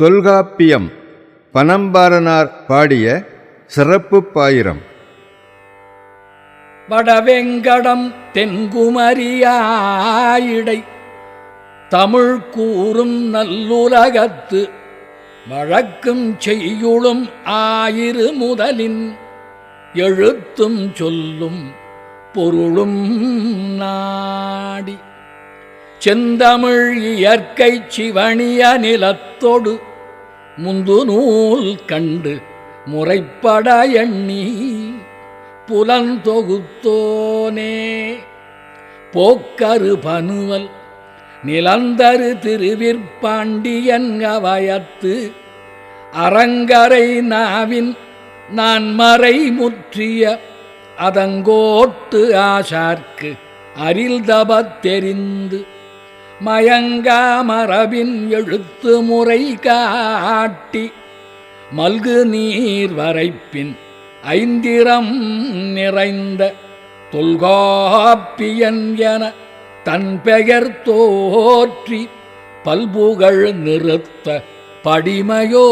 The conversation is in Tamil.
தொல்காப்பியம் பனம்பாரனார் பாடிய சிறப்பு பாயிரம். வடவெங்கடம் தென்குமரியாயிடை தமிழ் கூறும் நல்லுலகத்து வழக்கும் செய்யுளும் ஆயிரு முதலின் எழுத்தும் சொல்லும் பொருளும் நாடி. செந்தமிழ் இயற்கை சிவணிய நிலத்தொடு முந்து நூல் கண்டு முறைப்பட எண்ணி புலந்தொகுத்தோனே. போக்கரு பனுவல் நிலந்தரு திருவிற்பாண்டியன் அவயத்து அரங்கரை நாவின் நான் மறை முற்றிய அதங்கோட்டு ஆசார்க்கு அரில் தபத் தெரிந்து மயங்கா மரபின் எழுத்து முறை காட்டி மல்கு நீர் வரைப்பின் ஐந்திரம் நிறைந்த தொல்காப்பியன் என தன் பெயர் தோற்றி பல்புகழ் நிறுத்த படிமையோ